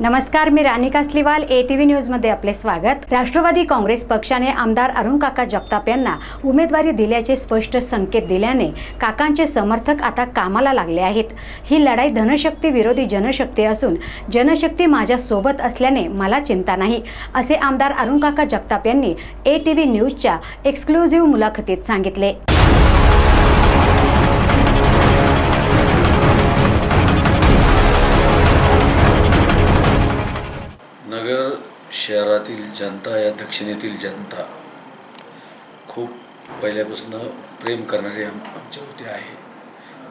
नमस्कार मी Ranika Sliwal A T V न्यूजमध्ये आपले स्वागत. राष्ट्रवादी काँग्रेस पक्षाने आमदार अरुण काका जगताप यांना उमेदवारी दिल्याचे स्पष्ट संकेत दिल्याने काकांचे समर्थक आता कामाला लागले आहेत. ही लढाई धनशक्ती विरोधी जनशक्ती असून जनशक्ती माझ्या सोबत असल्याने मला चिंता नाही असे आमदार अरुण काका जगताप यांनी ए टी व्ही न्यूजच्या एक्सक्लुझिव्ह मुलाखतीत सांगितले. शहरातील जनता या दक्षिणेतील जनता खूप पहिल्यापासून प्रेम करणारी आम आमच्यावरती आहे.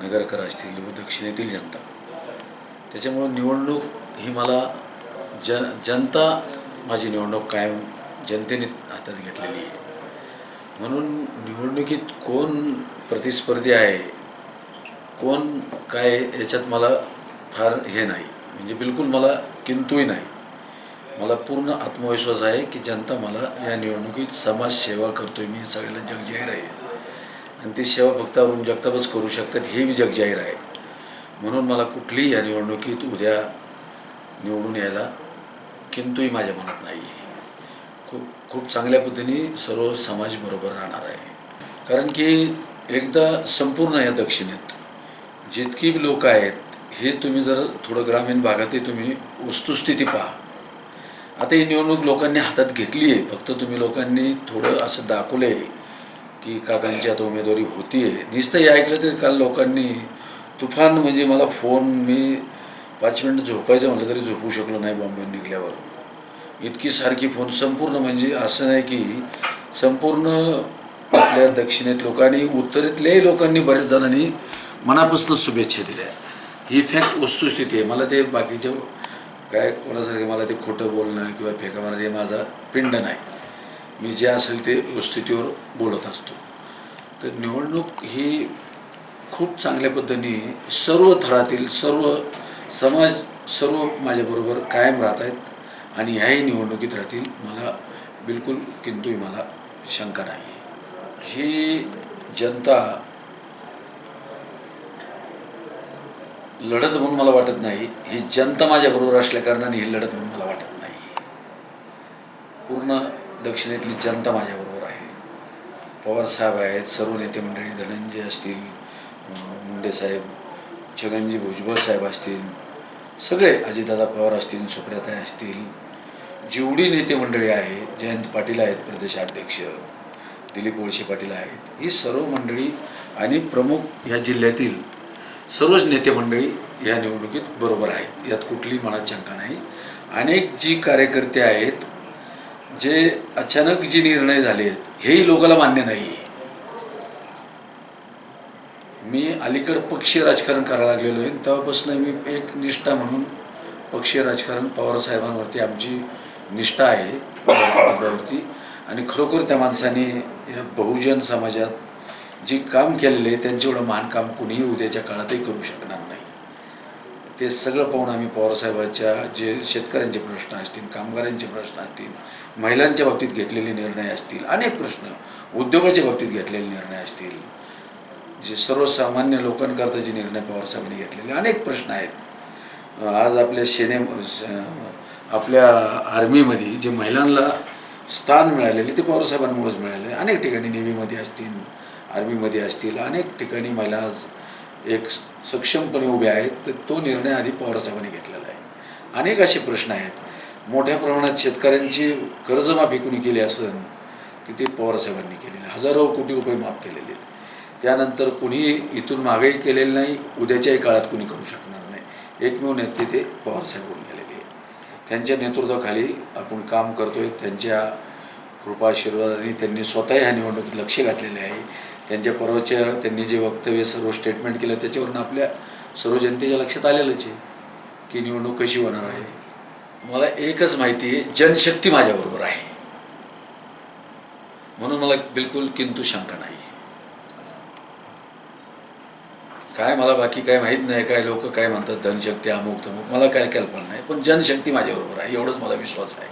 नगरकर असतील व दक्षिणेतील जनता. त्याच्यामुळं निवडणूक ही मला जन जनता माझी निवडणूक कायम जनतेने हातात घेतलेली आहे. म्हणून निवडणुकीत कोण प्रतिस्पर्धी आहे कोण काय याच्यात मला फार हे नाही. म्हणजे बिलकुल मला किंतूही नाही. मला पूर्ण आत्मविश्वास आहे की जनता मला या निवडणुकीत समाजसेवा करतोय. मी हे सगळ्याला जगजाहीर आहे. आणि ती सेवा फक्त अरुण जगतापच करू शकतात हे बी जगजाहीर आहे. म्हणून मला कुठलीही या निवडणुकीत उद्या निवडून यायला किंतूही माझ्या मनात नाही. आहे खूप खूप चांगल्या पद्धतीने सर्व समाज बरोबर राहणार आहे. कारण की एकदा संपूर्ण या दक्षिणेत जितकी लोक आहेत हे तुम्ही जर थोडं ग्रामीण भागातही तुम्ही वस्तुस्थिती पहा. आता ही निवडणूक लोकांनी हातात घेतली आहे. फक्त तुम्ही लोकांनी थोडं असं दाखवलं आहे की काकांची आता उमेदवारी होती आहे नुसतं हे ऐकलं तरी काल लोकांनी तुफान म्हणजे मला फोन मी पाच मिनटं झोपायचं म्हटलं तरी झोपू शकलो नाही बॉम्बे निघल्यावर. इतकी सारखी फोन संपूर्ण म्हणजे असं नाही की संपूर्ण आपल्या दक्षिणेत लोकांनी उत्तरेतल्याही लोकांनी बऱ्याच जणांनी मनापासून शुभेच्छा दिल्या. ही फॅक्ट वस्तुस्थिती आहे. मला ते बाकीच्या काय कोणासारखे मला ते खोटं बोलणं किंवा फेका मारणं हे माझा पिंड नाही. मी जे असेल ते स्थितीवर बोलत असतो. तर निवडणूक ही खूप चांगल्या पद्धतीने सर्व थरातील सर्व समाज सर्व माझ्याबरोबर कायम राहत आहेत आणि ह्याही निवडणुकीत राहतील मला बिलकुल किंतुही मला शंका नाही. ही जनता लढत म्हणून मला वाटत नाही. ही जनता माझ्याबरोबर असल्याकारणाने ही लढत म्हणून मला वाटत नाही. पूर्ण दक्षिणेतली जनता माझ्याबरोबर आहे. पवार साहेब आहेत सर्व नेते मंडळी धनंजय असतील मुंडे साहेब छगनजी भुजबळ साहेब असतील सगळे अजितदादा पवार असतील सुप्रियाताई असतील जेवढी नेते मंडळी आहे जयंत पाटील आहेत प्रदेशाध्यक्ष दिलीप वळसे पाटील आहेत ही सर्व मंडळी आणि प्रमुख या जिल्ह्यातील सर्वच नेते मंडळी या निवडणुकीत बरोबर आहेत. यात कुठली मनात शंका नाही. अनेक जी कार्यकर्ते आहेत जे अचानक जे निर्णय झाले आहेत हेही लोकांना मान्य नाही आहे मी अलीकडं पक्षीय राजकारण करायला लागलेलो आहे. तेव्हापासून मी एक निष्ठा म्हणून पक्षीय राजकारण पवार साहेबांवरती आमची निष्ठा आहे आणि खरोखर त्या माणसाने या बहुजन समाजात जे काम केलेलं आहे एवढं मानकाम कुणीही उद्याच्या काळातही करू शकणार नाही. ते सगळं पाहून आम्ही पवारसाहेबांच्या जे शेतकऱ्यांचे प्रश्न असतील कामगारांचे प्रश्न असतील महिलांच्या बाबतीत घेतलेले निर्णय असतील अनेक प्रश्न उद्योगाच्या बाबतीत घेतलेले निर्णय असतील जे सर्वसामान्य लोकांकरता जे निर्णय पवारसाहेबांनी घेतलेले अनेक प्रश्न आहेत. आज आपल्या सेने आपल्या आर्मीमध्ये जे महिलांना स्थान मिळालेले ते पवारसाहेबांमुळेच मिळाले. अनेक ठिकाणी नेव्हीमध्ये असतील आर्मीमध्ये असतील अनेक ठिकाणी महिला एक सक्षमपणे उभ्या आहेत तर तो निर्णय आधी पवारसाहेबांनी घेतलेला आहे. अनेक असे प्रश्न आहेत. मोठ्या प्रमाणात शेतकऱ्यांची कर्जमाफी कुणी केली असेल तिथे पवारसाहेबांनी केलेली. हजारो कोटी रुपये माफ केलेले आहेत. त्यानंतर कुणी इथून मागेही केलेली नाही उद्याच्याही काळात कुणी करू शकणार नाही. एकमेव नेते ते पवारसाहेब बोलले त्यांच्या नेतृत्वाखाली आपण काम करतोय. त्यांच्या कृपा आशीर्वादाने त्यांनी स्वतः ह्या निवडणुकीत लक्ष घातलेले आहे. त्यांच्या परवाच्या त्यांनी जे वक्तव्य सर्व स्टेटमेंट केलं त्याच्यावरून आपल्या सर्व जनतेच्या लक्षात आलेलंच आहे की निवडणूक कशी होणार आहे. मला एकच माहिती आहे जनशक्ती माझ्याबरोबर आहे. म्हणून मला बिलकुल किंतु शंका नाही. काय मला बाकी काय माहीत नाही काय लोक काय म्हणतात धनशक्ती अमुक तमुक मला काय कल्पना नाही पण जनशक्ती माझ्याबरोबर आहे एवढंच मला विश्वास आहे.